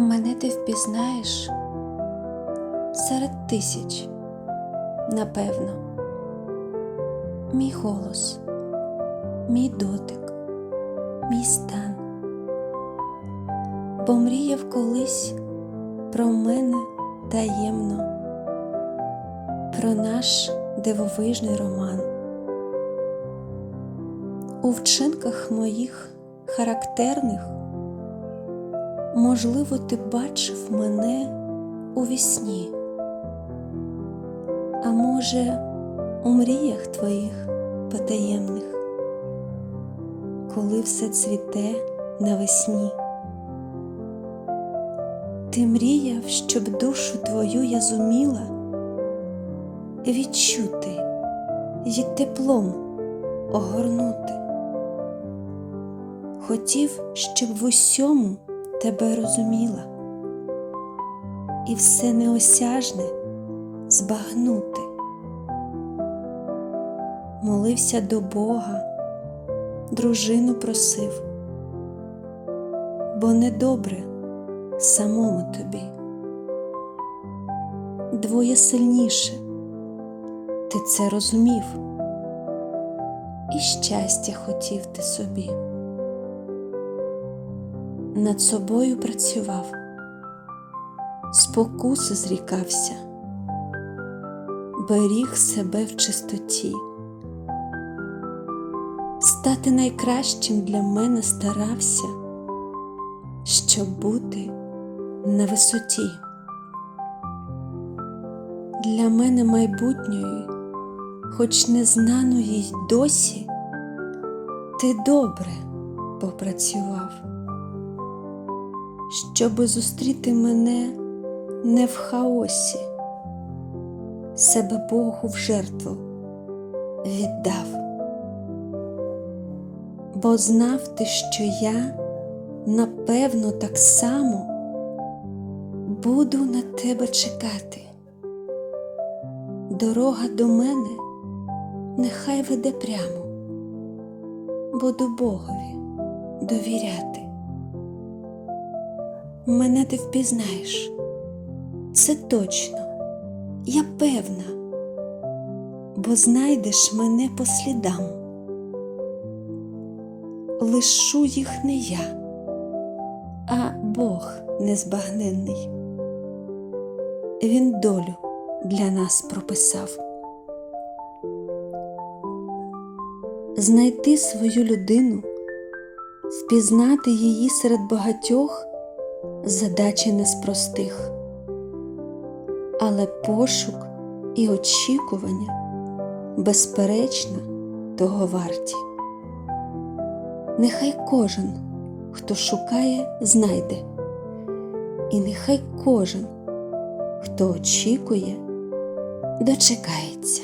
Мене ти впізнаєш серед тисяч, напевно, мій голос, мій дотик, мій стан, бо мріяв колись про мене таємно, про наш дивовижний роман. У вчинках моїх характерних Можливо, ти бачив мене у вісні, а може, у мріях твоїх потаємних, коли все цвіте навесні. Ти мріяв, щоб душу твою я зуміла відчути й теплом огорнути. Хотів, щоб в усьому тебе розуміла і все неосяжне збагнути. Молився до Бога, дружину просив, бо недобре самому тобі. Двоє сильніше, ти це розумів, і щастя хотів ти собі над собою працював, спокуси зрікався, беріг себе в чистоті, стати найкращим для мене старався, щоб бути на висоті. Для мене майбутньої, хоч незнаної й досі, ти добре попрацював щоби зустріти мене не в хаосі, себе Богу в жертву віддав, бо знав ти, що я напевно так само буду на тебе чекати. Дорога до мене нехай веде прямо, буду Богові довіряти мене ти впізнаєш. Це точно, я певна, бо знайдеш мене по слідам. Лишу їх не я, а Бог незбагненний. Він долю для нас прописав. Знайти свою людину, впізнати її серед багатьох задача не з простих, але пошук і очікування безперечно того варті. Нехай кожен, хто шукає, знайде, і нехай кожен, хто очікує, дочекається.